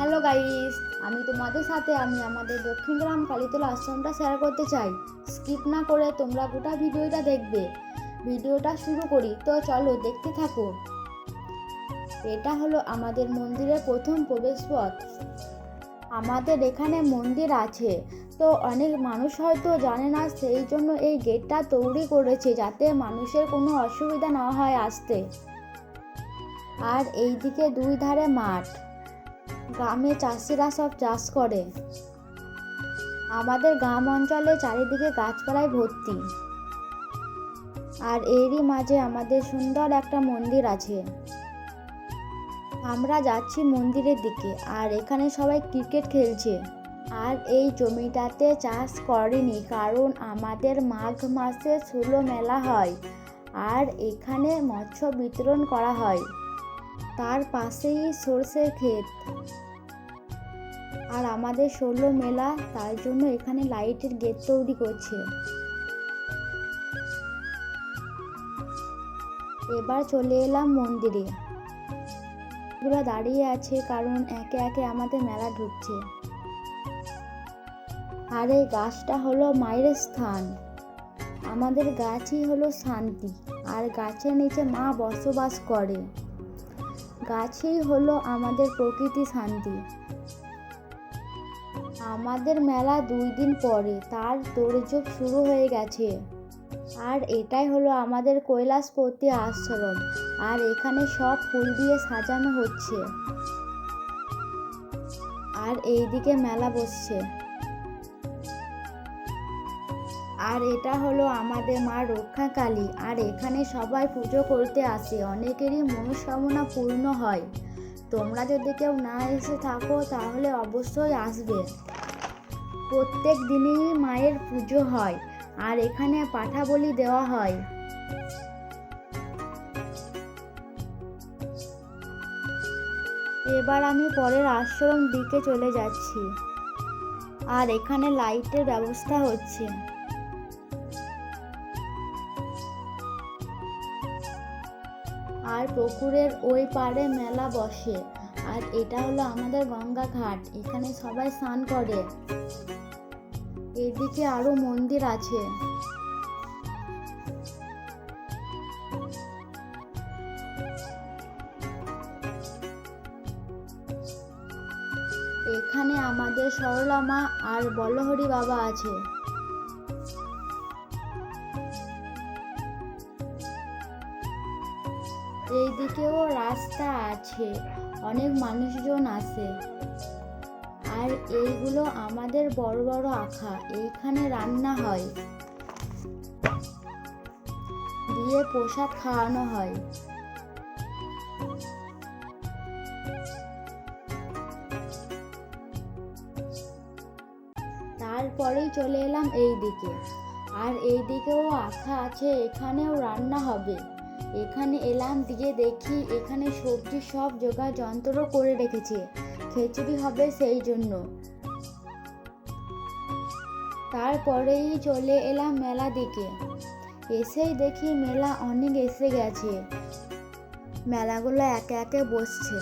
Hello guys আমি তোমাদের সাথে, আমি আমাদের দক্ষিণ গ্রাম কালীতলা আশ্রমটা শেয়ার করতে চাই। স্কিপ না করে তোমরা গোটা ভিডিওটা দেখবে। ভিডিওটা শুরু করি। তো চলো, দেখতে থাকো। এটা হলো আমাদের মন্দিরের প্রথম প্রবেশপথ। আমাদের এখানে মন্দির আছে। তো অনেক মানুষ হয়তো জানে না, সেই জন্য এই গেটটা তৈরি করেছে যাতে মানুষের কোনো অসুবিধা না হয় আসতে। আর এইদিকে দুই ধারে মাঠ। গ্রামে চাষিরা সব চাষ করে। আমাদের গ্রাম অঞ্চলে চারিদিকে গাছপালায় ভর্তি। আর এরই মাঝে আমাদের সুন্দর একটা মন্দির আছে। আমরা যাচ্ছি মন্দিরের দিকে, আর এখানে সবাই ক্রিকেট খেলছে। আর এই জমিটাতে চাষ করেনি, কারণ আমাদের মাঘ মাসে ষোলো মেলা হয়। আর এখানে মৎস্য বিতরণ করা হয়। তার পাশেই সর্ষের ক্ষেত। আর আমাদের ষোলো মেলা, তার জন্য এখানে লাইটের গেট তৈরি করছে। এবার চলে এলাম মন্দিরে। পুরো দাঁড়িয়ে আছে কারণ একে একে আমাদের মেলা ঢুকছে। আর এই গাছটা হলো মায়ের স্থান। আমাদের গাছই হলো শান্তি। আর গাছের নিচে মা বসবাস করে। গাছই হলো আমাদের প্রকৃতি শান্তি। আমাদের মেলা দুই দিন পরে, তার তোড়জোড় শুরু হয়ে গেছে। আর এটাই হলো আমাদের কৈলাসপতি আশ্রম, আর এখানে সব ফুল দিয়ে সাজানো হচ্ছে। আর এইদিকে মেলা বসছে। আর এটা হলো আমাদের মা রক্ষা কালী আর এখানে সবাই পুজো করতে আসে। অনেকেরই মনস্কামনা পূর্ণ হয়। তোমরা যদি কেউ না এসে থাকো, তাহলে অবশ্যই আসবে। প্রত্যেক দিনই মায়ের পুজো হয়। আর এখানে পাঠা বলি দেওয়া হয়। এবার আমি পরের আশ্রম দিকে চলে যাচ্ছি। আর এখানে লাইটের ব্যবস্থা হচ্ছে। আর পুকুরের ওই পাড়ে মেলা বসে। আর এটা হলো আমাদের গঙ্গা ঘাট, এখানে সবাই স্নান করে। এদিকে আরও মন্দির আছে। এখানে আমাদের সরলা মা আর বলহরি বাবা আছে। এইদিকেও রাস্তা আছে, অনেক মানুষজন আসে আর এইগুলো আমাদের বড় বড় আখা, এইখানে রান্না হয়। দিয়ে প্রসাদ খাওয়ানো হয়। তারপরেই চলে এলাম এই দিকে আর এই দিকেও আখা আছে, এখানেও রান্না হবে। এখানে এলাম, দিয়ে দেখি এখানে সবজি সব জোগাড় যন্ত্র করে রেখেছে। খিচুড়ি হবে সেই জন্য। তারপরেই চলে এলাম মেলা দিকে। এসেই দেখি মেলা অনেক এসে গেছে। মেলাগুলো একে একে বসছে।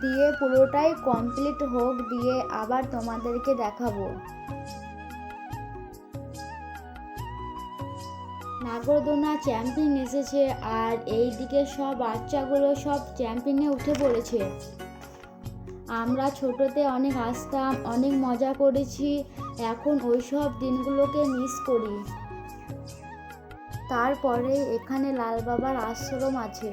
দিয়ে পুরোটাই কমপ্লিট হোক, দিয়ে আবার তোমাদেরকে দেখাবো। নাগরদোনা চ্যাম্পিয়ন এসেছে আর এই দিকে সব বাচ্চাগুলো সব চ্যাম্পিয়নে উঠে পড়েছে। আমরা ছোটোতে অনেক আসতাম অনেক মজা করেছি, এখন ওই সব দিনগুলোকে মিস করি। তারপরে এখানে লাল বাবার আশ্রম আছে।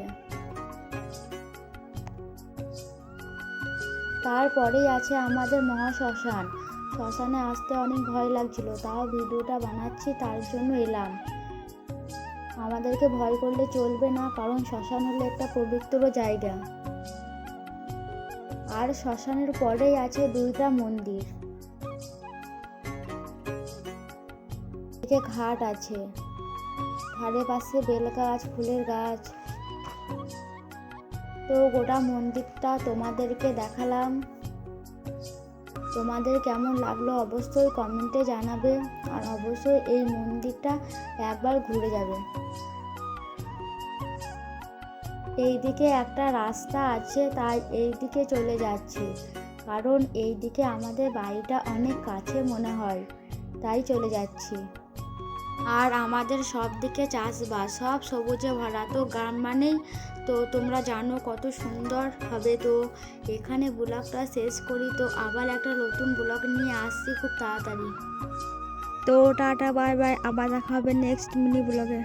তারপরেই আছে আমাদের মহাশ্মশান শ্মশানে আসতে অনেক ভয় লাগছিল, তাও ভিডিওটা বানাচ্ছি, তার জন্য এলাম। আমাদেরকে ভয় করলে চলবে না, কারণ শ্মশান হলো একটা পবিত্র জায়গা। আর শ্মশানের পরেই আছে দুইটা মন্দির। এদিকে ঘাট আছে। ধারে পাশে বেল গাছ ফুলের গাছ। তো গোটা মন্দিরটা তোমাদেরকে দেখালাম। তোমাদের কেমন লাগল অবশ্যই কমেন্টে জানাবে আর অবশ্যই এই মন্দিরটা একবার ঘুরে যাবে। এই দিকে একটা রাস্তা আছে, তাই এই দিকে চলে যাচ্ছি। কারণ এই দিকে আমাদের বাড়িটা অনেক কাছে মনে হয়, তাই চলে যাচ্ছি। আর আমাদের সব দিকে চাষবাস, সব সবুজে ভরা। তো গ্রাম মানেই তো তোমরা জানো কত সুন্দর হবে তো। এখানে ব্লগটা শেষ করি তো আবার একটা নতুন ব্লগ নিয়ে আসছি খুব তাড়াতাড়ি। তো টাটা, বাই বাই, আবার দেখা হবে নেক্সট মিনি ব্লগে